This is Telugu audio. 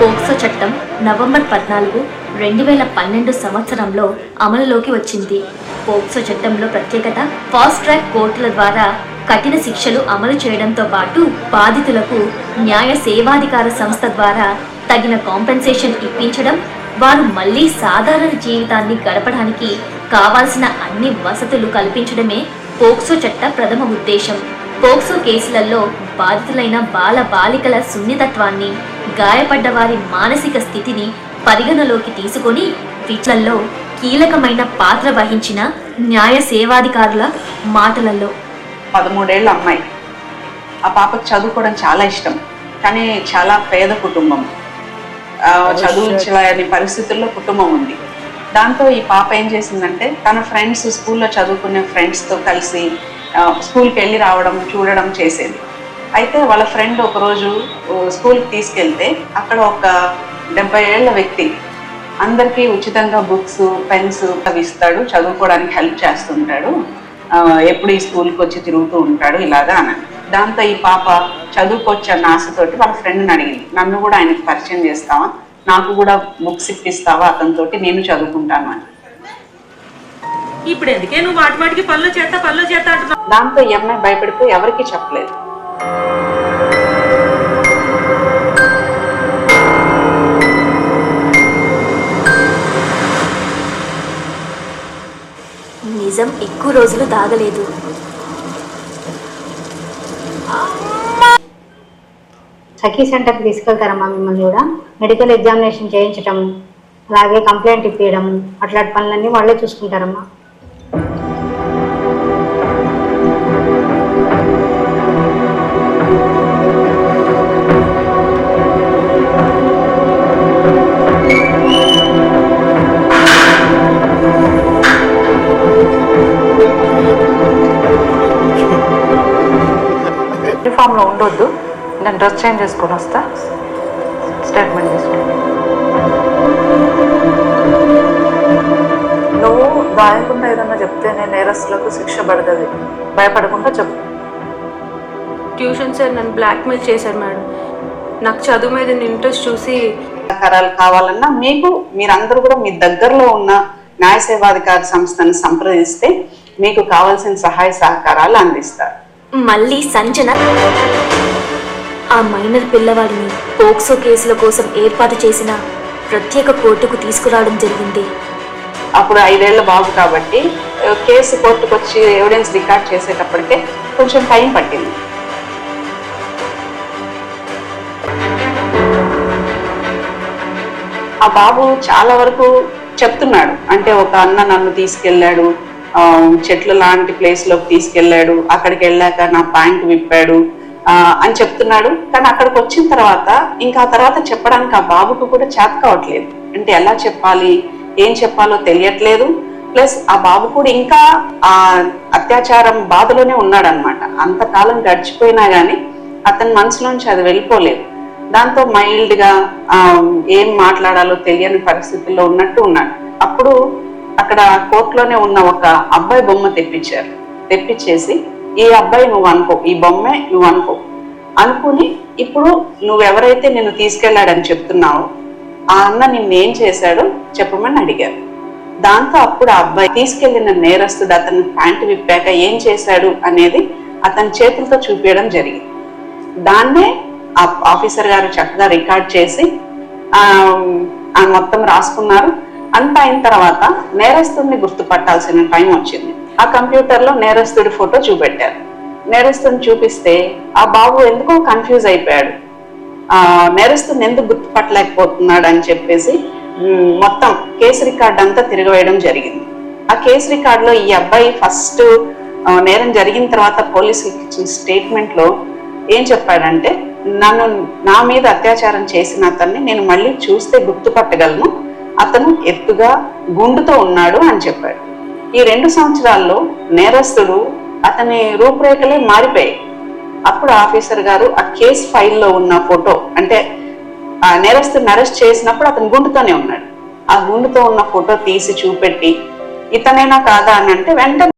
పోక్సో చట్టం నవంబర్ పద్నాలుగు రెండు వేల పన్నెండు సంవత్సరంలో అమలులోకి వచ్చింది. పోక్సో చట్టంలో ప్రత్యేకత ఫాస్ట్ ట్రాక్ కోర్టుల ద్వారా కఠిన శిక్షలు అమలు చేయడంతో పాటు బాధితులకు న్యాయ సేవాధికార సంస్థ ద్వారా తగిన కాంపెన్సేషన్ ఇప్పించడం వారు మళ్ళీ సాధారణ జీవితాన్ని గడపడానికి కావాల్సిన అన్ని వసతులు కల్పించడమే పోక్సో చట్ట ప్రథమ ఉద్దేశం. పోక్సో కేసులలో బాధితులైన బాల బాలికల సున్నితత్వాన్ని గాయపడ్డ వారి మానసిక స్థితిని పరిగణలోకి తీసుకొని విచారణలో కీలకమైన పాత్ర వహించిన న్యాయ సేవాధికారుల మాటలలో. పదమూడేళ్ళ అమ్మాయి. ఆ పాపకు చదువుకోవడం చాలా ఇష్టం కానీ చాలా పేద కుటుంబం. ఆ, చదువించలేని పరిస్థితుల్లో కుటుంబం ఉంది. దాంతో ఈ పాప ఏం చేసిందంటే తన ఫ్రెండ్స్ స్కూల్లో చదువుకునే ఫ్రెండ్స్తో కలిసి స్కూల్కి వెళ్ళి రావడం చూడడం చేసేది. అయితే వాళ్ళ ఫ్రెండ్ ఒకరోజు స్కూల్కి తీసుకెళ్తే అక్కడ ఒక డెబ్బై ఏళ్ళ వ్యక్తి అందరికీ ఉచితంగా బుక్స్ పెన్స్ అవి ఇస్తాడు చదువుకోవడానికి హెల్ప్ చేస్తుంటాడు. ఎప్పుడు ఈ స్కూల్కి వచ్చి తిరుగుతూ ఉంటాడు ఇలాగా అని. దాంతో ఈ పాప చదువుకోవచ్చు అన్న ఆశతోటి వాళ్ళ ఫ్రెండ్ని అడిగింది. నన్ను కూడా ఆయనకి పరిచయం చేస్తావా? నాకు కూడా బుక్స్ ఇప్పిస్తావా అతనితోటి? నేను చదువుకుంటాను అని. ఇప్పుడు ఎందుకే నువ్వు మాటి మాటికి పనులు చేస్తా పనులు చేస్తా దాంతో ఈ అమ్మాయి భయపడిపోయి ఎవరికీ చెప్పలేదు. నిజం ఎక్కువ రోజులు దాగలేదు సఖీ సెంటర్కి తీసుకెళ్తారమ్మా మిమ్మల్ని కూడా? మెడికల్ ఎగ్జామినేషన్ చేయించటం అలాగే కంప్లైంట్ ఇప్పించడం అట్లాంటి పనులన్నీ వాళ్ళే చూసుకుంటారమ్మా. యూనిఫామ్లో ఉండొద్దు. నేను డ్రెస్ చేంజ్ చేసుకొని వస్తా. స్టేట్మెంట్ తీసుకుని. నువ్వు దాయకుండా ఏదన్నా చెప్తేనే నేరస్తులకు శిక్ష పడుతుంది. భయపడకుండా చెప్పు. ట్యూషన్ సార్ నన్ను బ్లాక్మెయిల్ చేశారు మేడం. నాకు చదువు మీద ఇంట్రెస్ట్ చూసి సహకారాలు కావాలన్నా మీకు మీరందరూ కూడా మీ దగ్గరలో ఉన్న న్యాయ సేవాధికార సంస్థను సంప్రదిస్తే మీకు కావాల్సిన సహాయ సహకారాలు అందిస్తారు. మళ్ళీ సంజన. ఆ మైనర్ పిల్లవాడిని పోక్సో కేసుల కోసం ఏర్పాటు చేసిన ప్రత్యేక కోర్టుకు తీసుకురావడం జరిగింది. అప్పుడు ఐదేళ్ళ బాబు కాబట్టి కేసు కోర్టుకు వచ్చి ఎవిడెన్స్ రికార్డ్ చేసేటప్పటికే కొంచెం టైం పట్టింది. ఆ బాబు చాలా వరకు చెప్తున్నాడు. అంటే ఒక అన్న నన్ను తీసుకెళ్ళాడు చెట్లు లాంటి ప్లేస్లోకి తీసుకెళ్ళాడు. అక్కడికి వెళ్ళాక నా ప్యాంట్ విప్పాడు. అని చెప్తున్నాడు. కానీ అక్కడికి వచ్చిన తర్వాత ఇంకా ఆ తర్వాత చెప్పడానికి ఆ బాబుకు కూడా చేత కావట్లేదు. అంటే ఎలా చెప్పాలి? ఏం చెప్పాలో తెలియట్లేదు. ప్లస్ ఆ బాబు కూడా ఇంకా ఆ అత్యాచారం బాధలోనే ఉన్నాడు అనమాట అంతకాలం గడిచిపోయినా కానీ అతని మనసులోంచి అది వెళ్ళిపోలేదు. దాంతో మైల్డ్గా ఆ, ఏం మాట్లాడాలో తెలియని పరిస్థితుల్లో ఉన్నట్టు ఉన్నాడు. అప్పుడు అక్కడ కోర్టులోనే ఉన్న ఒక అబ్బాయి బొమ్మ తెప్పించారు. తెప్పించేసి ఈ అబ్బాయి నువ్వు అనుకో ఈ బొమ్మే నువ్వు అనుకో అనుకుని ఇప్పుడు నువ్వెవరైతే నిన్ను తీసుకెళ్ళాడని చెప్తున్నావో ఆ అన్న నిన్నేం చేశాడో చెప్పమని అడిగారు. దాంతో అప్పుడు ఆ అబ్బాయి తీసుకెళ్ళిన నేరస్తుడు అతను ప్యాంటు విప్పాక ఏం చేశాడు అనేది అతని చేతులతో చూపించడం జరిగింది. దాన్నే ఆ ఆఫీసర్ గారు చక్కగా రికార్డ్ చేసి ఆ మొత్తం రాసుకున్నారు. అంత అయిన తర్వాత నేరస్తుడిని గుర్తుపట్టాల్సిన టైం వచ్చింది. ఆ కంప్యూటర్లో నేరస్తుడి ఫోటో చూపెట్టారు. నేరస్తుని చూపిస్తే ఆ బాబు ఎందుకో కన్ఫ్యూజ్ అయిపోయాడు. ఆ నేరస్తుని ఎందుకు గుర్తుపట్టలేకపోతున్నాడు అని చెప్పేసి మొత్తం కేసు రికార్డ్ అంతా తిరగవేయడం జరిగింది. ఆ కేసు రికార్డ్లో ఈ అబ్బాయి ఫస్ట్ నేరం జరిగిన తర్వాత పోలీసులకు ఇచ్చిన స్టేట్మెంట్లో ఏం చెప్పాడంటే నన్ను నా మీద అత్యాచారం చేసిన అతన్ని నేను మళ్ళీ చూస్తే గుర్తుపట్టగలను. అతను ఎత్తుగా గుండుతో ఉన్నాడు అని చెప్పాడు. ఈ రెండు సంవత్సరాల్లో నేరస్తుడు అతని రూపురేఖలే మారిపోయాయి. అప్పుడు ఆఫీసర్ గారు ఆ కేసు ఫైల్లో ఉన్న ఫోటో అంటే ఆ నేరస్తుని అరెస్ట్ చేసినప్పుడు అతను గుండుతోనే ఉన్నాడు. ఆ గుండుతో ఉన్న ఫోటో తీసి చూపెట్టి ఇతనేనా కాదా? అని అంటే వెంటనే